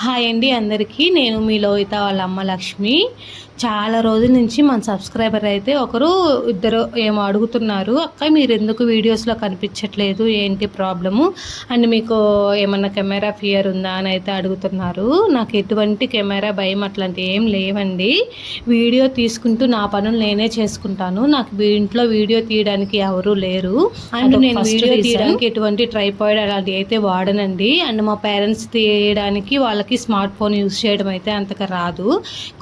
Hi అండి అందరికీ. నేను మీ లోహిత వాళ్ళ అమ్మ లక్ష్మి. చాలా రోజుల నుంచి మన సబ్స్క్రైబర్ అయితే ఒకరు ఇద్దరు ఏమో అడుగుతున్నారు అక్క మీరు ఎందుకు వీడియోస్లో కనిపించట్లేదు? ఏంటి ప్రాబ్లము? అండ్ మీకు ఏమన్నా కెమెరా ఫియర్ ఉందా అని అయితే అడుగుతున్నారు. నాకు ఎటువంటి కెమెరా భయం అట్లాంటి ఏం లేవండి. వీడియో తీసుకుంటూ నా పనులు నేనే చేసుకుంటాను. నాకు ఇంట్లో వీడియో తీయడానికి ఎవరు లేరు. అండ్ నేను వీడియో తీయడానికి ఎటువంటి ట్రైపాయిడ్ అలాంటివి అయితే వాడనండి. అండ్ మా పేరెంట్స్ తీయడానికి వాళ్ళకి స్మార్ట్ ఫోన్ యూస్ చేయడం అయితే అంతగా రాదు.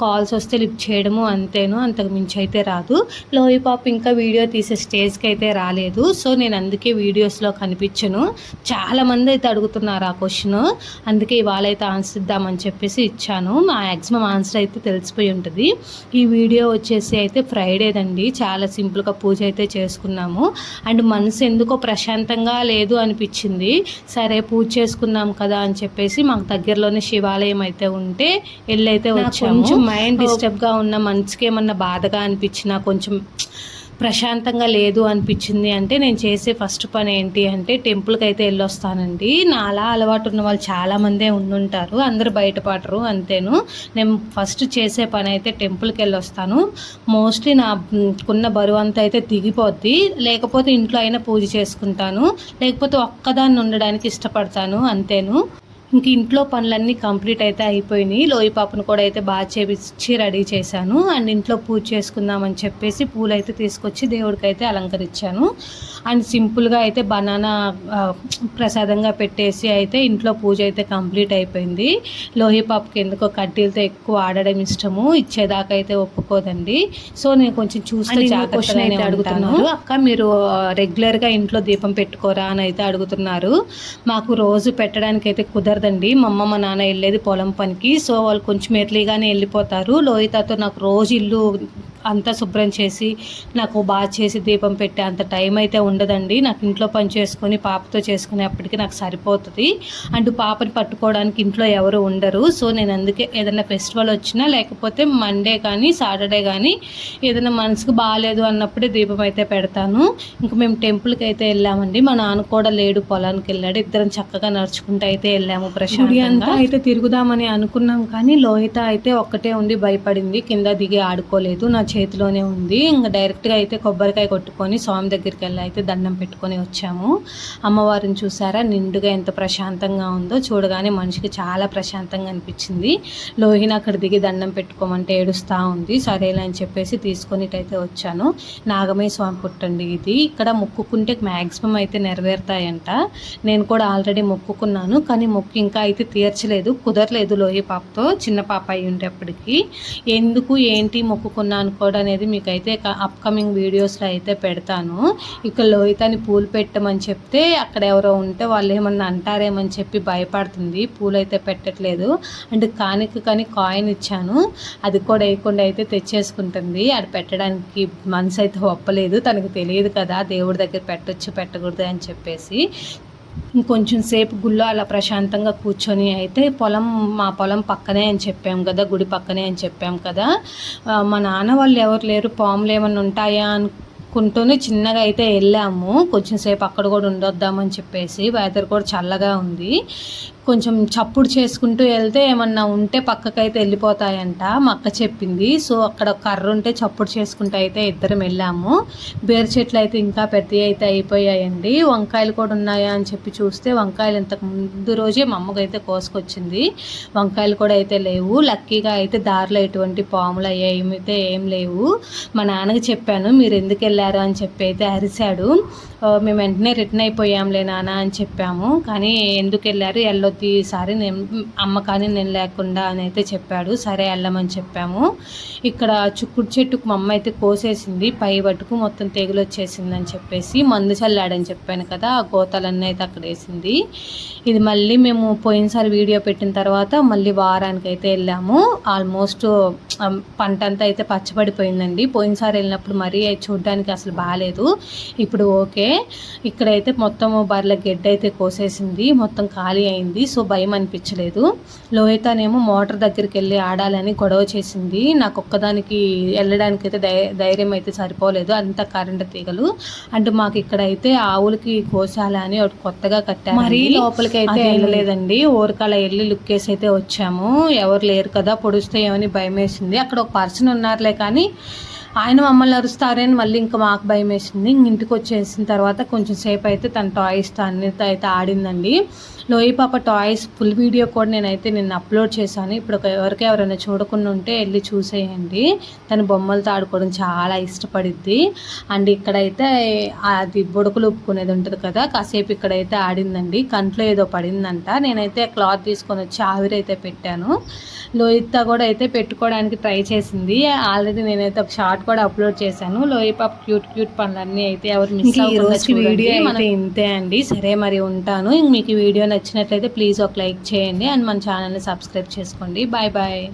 కాల్స్ వస్తే లిఫ్ట్ చేయడము అంతేను అంతకు మించి అయితే రాదు. లోయి పాప్ ఇంకా వీడియో తీసే స్టేజ్కి అయితే రాలేదు. సో నేను అందుకే వీడియోస్లో కనిపించను. చాలామంది అయితే అడుగుతున్నారు ఆ క్వశ్చన్. అందుకే ఇవాళ అయితే ఆన్సర్ ఇద్దామని చెప్పేసి ఇచ్చాను. మా మ్యాక్సిమం ఆన్సర్ అయితే తెలిసిపోయి ఉంటుంది. ఈ వీడియో వచ్చేసి అయితే ఫ్రైడేదండి చాలా సింపుల్గా పూజ అయితే చేసుకున్నాము. అండ్ మనసు ఎందుకో ప్రశాంతంగా లేదు అనిపించింది. సరే పూజ చేసుకుందాం కదా అని చెప్పేసి మాకు దగ్గరలోనే శివాలయం అయితే ఉంటే వెళ్ళైతే వచ్చాము. కొంచెం మైండ్ డిస్టర్బ్గా ఉన్న మనసుకి ఏమన్నా బాధగా అనిపించినా కొంచెం ప్రశాంతంగా లేదు అనిపించింది అంటే నేను చేసే ఫస్ట్ పని ఏంటి అంటే టెంపుల్కి అయితే వెళ్ళొస్తానండి. నా అలా అలవాటు ఉన్న వాళ్ళు చాలామందే ఉండుంటారు అందరు బయటపడరు అంతేను. నేను ఫస్ట్ చేసే పని అయితే టెంపుల్కి వెళ్ళొస్తాను. మోస్ట్లీ నా కున్న బరువు అంతా అయితే దిగిపోద్ది. లేకపోతే ఇంట్లో అయినా పూజ చేసుకుంటాను. లేకపోతే ఒక్కదాన్ని ఉండడానికి ఇష్టపడతాను అంతేను. ఇంక ఇంట్లో పనులన్నీ కంప్లీట్ అయితే అయిపోయినాయి. లోయి పాపను కూడా అయితే బాగా చేపించి రెడీ చేశాను. అండ్ ఇంట్లో పూజ చేసుకుందామని చెప్పేసి పూలు అయితే తీసుకొచ్చి దేవుడికి అయితే అలంకరించాను. అండ్ సింపుల్గా అయితే బనానా ప్రసాదంగా పెట్టేసి అయితే ఇంట్లో పూజ అయితే కంప్లీట్ అయిపోయింది. లోహి పాపకి ఎందుకో కడ్డీలతో ఎక్కువ ఆడడం ఇష్టము. ఇచ్చేదాకా అయితే ఒప్పుకోదండి. సో నేను కొంచెం చూస్తే అయితే అడుగుతున్నారు. అక్క మీరు రెగ్యులర్గా ఇంట్లో దీపం పెట్టుకోరా అని అయితే అడుగుతున్నారు. మాకు రోజు పెట్టడానికి అయితే కుదరదండి మా అమ్మ మా నాన్న వెళ్ళేది పొలం పనికి. సో వాళ్ళు కొంచెం ఎర్లీగానే వెళ్ళిపోతారు. లోహితతో నాకు రోజు ఇల్లు అంతా శుభ్రం చేసి నాకు బాగా చేసి దీపం పెట్టే అంత టైం అయితే ఉండదండి. నాకు ఇంట్లో పని చేసుకొని పాపతో చేసుకునేప్పటికి నాకు సరిపోతుంది. అండ్ పాపని పట్టుకోవడానికి ఇంట్లో ఎవరు ఉండరు. సో నేను అందుకే ఏదైనా ఫెస్టివల్ వచ్చినా లేకపోతే మండే కానీ సాటర్డే కానీ ఏదైనా మనసుకు బాగాలేదు అన్నప్పుడే దీపం అయితే పెడతాను. ఇంకా మేము టెంపుల్కి అయితే వెళ్ళామండి. మా నాన్న కూడా లేడు పొలానికి వెళ్ళాడు. ఇద్దరం చక్కగా నడుచుకుంటూ అయితే వెళ్ళాము ప్రశాంతంగా. అంతా అయితే తిరుగుదామని అనుకున్నాం కానీ లోహిత అయితే ఒక్కటే ఉండి భయపడింది. కింద దిగి ఆడుకోలేదు. నా చేతిలోనే ఉంది. ఇంకా డైరెక్ట్గా అయితే కొబ్బరికాయ కొట్టుకొని స్వామి దగ్గరికి వెళ్ళి అయితే దండం పెట్టుకొని వచ్చాము. అమ్మవారిని చూసారా? నిండుగా ఎంత ప్రశాంతంగా ఉందో చూడగానే మనిషికి చాలా ప్రశాంతంగా అనిపించింది. లోహిని అక్కడ దిగి దండం పెట్టుకోమంటే ఏడుస్తూ ఉంది. సరేలే అని చెప్పేసి తీసుకొనిటైతే వచ్చాను. నాగమయ్య స్వామి పుట్టండి ఇది. ఇక్కడ మొక్కుకుంటే మ్యాక్సిమం అయితే నెరవేరుతాయంట. నేను కూడా ఆల్రెడీ మొక్కుకున్నాను. కానీ మొక్కు ఇంకా అయితే తీర్చలేదు. కుదరలేదు లోహి పాపతో. చిన్న పాప అయి ఉండేప్పటికీ ఎందుకు? ఏంటి? మొక్కుకున్నాను కూడా అనేది మీకు అయితే అప్కమింగ్ వీడియోస్లో అయితే పెడతాను. ఇక లోహితని పూలు పెట్టమని చెప్తే అక్కడ ఎవరో ఉంటే వాళ్ళు ఏమన్నా అంటారేమని చెప్పి భయపడుతుంది. పూలు అయితే పెట్టట్లేదు. అంటే కానికి కానీ కాయిన్ ఇచ్చాను. అది కూడా వేయకుండా అయితే తెచ్చేసుకుంటుంది. అది పెట్టడానికి మనసు అయితే ఒప్పలేదు. తనకు తెలియదు కదా దేవుడి దగ్గర పెట్టొచ్చు పెట్టకూడదు అని చెప్పేసి. ఇంకొంచెం సేపు గుళ్ళో అలా ప్రశాంతంగా కూర్చొని అయితే పొలం మా పొలం పక్కనే అని చెప్పాం కదా గుడి పక్కనే అని చెప్పాం కదా. మా నాన్న వాళ్ళు ఎవరు లేరు పాములు ఏమైనా ఉంటాయా అనుకుంటూనే చిన్నగా అయితే వెళ్ళాము. కొంచెం సేపు అక్కడ కూడా ఉండొద్దామని చెప్పేసి వెదర్ కూడా చల్లగా ఉంది. కొంచెం చప్పుడు చేసుకుంటూ వెళ్తే ఏమన్నా ఉంటే పక్కకైతే వెళ్ళిపోతాయంట మా అక్క చెప్పింది. సో అక్కడ కర్ర ఉంటే చప్పుడు చేసుకుంటూ అయితే ఇద్దరం వెళ్ళాము. బేరు చెట్లు అయితే ఇంకా పెద్దవి అయితే అయిపోయాయండి. వంకాయలు కూడా ఉన్నాయా అని చెప్పి చూస్తే వంకాయలు ఇంతకు ముందు రోజే మా అమ్మకైతే కోసుకొచ్చింది. వంకాయలు కూడా అయితే లేవు. లక్కీగా అయితే దారిలో ఎటువంటి పాములు అయ్యాయి అయితే ఏం లేవు. మా నాన్నకి చెప్పాను మీరు ఎందుకు వెళ్ళారు? అని చెప్పి అయితే అరిశాడు. మేము వెంటనే రిటర్న్ అయిపోయాంలే నాన్న అని చెప్పాము. కానీ ఎందుకు వెళ్ళారు? వెళ్ళొద్దు ప్రతిసారి నేను అమ్మ కానీ నేను లేకుండా అని అయితే చెప్పాడు. సరే వెళ్ళమని చెప్పాము. ఇక్కడ చుక్కుడు చెట్టుకు మా అమ్మ అయితే కోసేసింది. పై పట్టుకు మొత్తం తెగులు వచ్చేసిందని చెప్పేసి మందు చల్లాడని చెప్పాను కదా ఆ గోతాలన్నీ అయితే అక్కడ వేసింది. ఇది మళ్ళీ మేము పోయినసారి వీడియో పెట్టిన తర్వాత మళ్ళీ వారానికి అయితే వెళ్ళాము. ఆల్మోస్ట్ పంట అంతా అయితే పచ్చబడిపోయిందండి. పోయినసారి వెళ్ళినప్పుడు మరీ చూడడానికి అసలు బాగాలేదు ఇప్పుడు ఓకే. ఇక్కడైతే మొత్తం బర్రెల గెడ్డ అయితే కోసేసింది. మొత్తం ఖాళీ అయింది. సో భయం అనిపించలేదు. లోహితనేమో మోటార్ దగ్గరికి వెళ్ళి ఆడాలని గొడవ చేసింది. నాకు ఒక్కదానికి వెళ్ళడానికి అయితే ధైర్యం అయితే సరిపోలేదు. అంత కరెంట్ తీగలు. అంటే మాకు ఇక్కడ అయితే ఆవులకి కోసాల అని ఒకటి కొత్తగా కట్టారు మరి లోపలికి అయితే వెళ్ళలేదండి. ఊరికల వెళ్ళి లుక్ వేసి అయితే వచ్చాము. ఎవరు లేరు కదా పొడుస్తే ఏమని భయం వేసింది అక్కడ ఒక పర్సన్ ఉన్నారులే కానీ ఆయన మమ్మల్ని అరుస్తారని మళ్ళీ ఇంకా మాకు భయం వేసింది ఇంక ఇంటికి వచ్చేసిన తర్వాత కొంచెం సేపు అయితే తన టాయ్స్ అన్నిటితో అయితే ఆడిందండి. లోయి పాప టాయ్స్ ఫుల్ వీడియో కూడా నేనైతే నిన్న అప్లోడ్ చేశాను. ఇప్పుడు ఎవరికి ఎవరైనా చూడకుండా ఉంటే వెళ్ళి చూసేయండి. తన బొమ్మలతో ఆడుకోవడం చాలా ఇష్టపడిద్ది. అండ్ ఇక్కడైతే అది బుడకలు ఉప్పుకునేది ఉంటుంది కదా కాసేపు ఇక్కడైతే ఆడిందండి. కంట్లో ఏదో పడిందంట. నేనైతే క్లాత్ తీసుకొని వచ్చి ఆవిరైతే పెట్టాను. లోహిత కూడా అయితే పెట్టుకోవడానికి ట్రై చేసింది. ఆల్రెడీ నేనైతే ఒక షార్ట్ కూడా అప్లోడ్ చేశాను. లోహి పాప క్యూట్ క్యూట్ పనులన్నీ అయితే ఎవరు మిస్ రోజుకి వీడియో ఇంతే అండి. సరే మరి ఉంటాను. ఇంక మీకు వీడియో నచ్చినట్లయితే ప్లీజ్ ఒక లైక్ చేయండి అండ్ మన ఛానల్ని సబ్స్క్రైబ్ చేసుకోండి. Bye bye.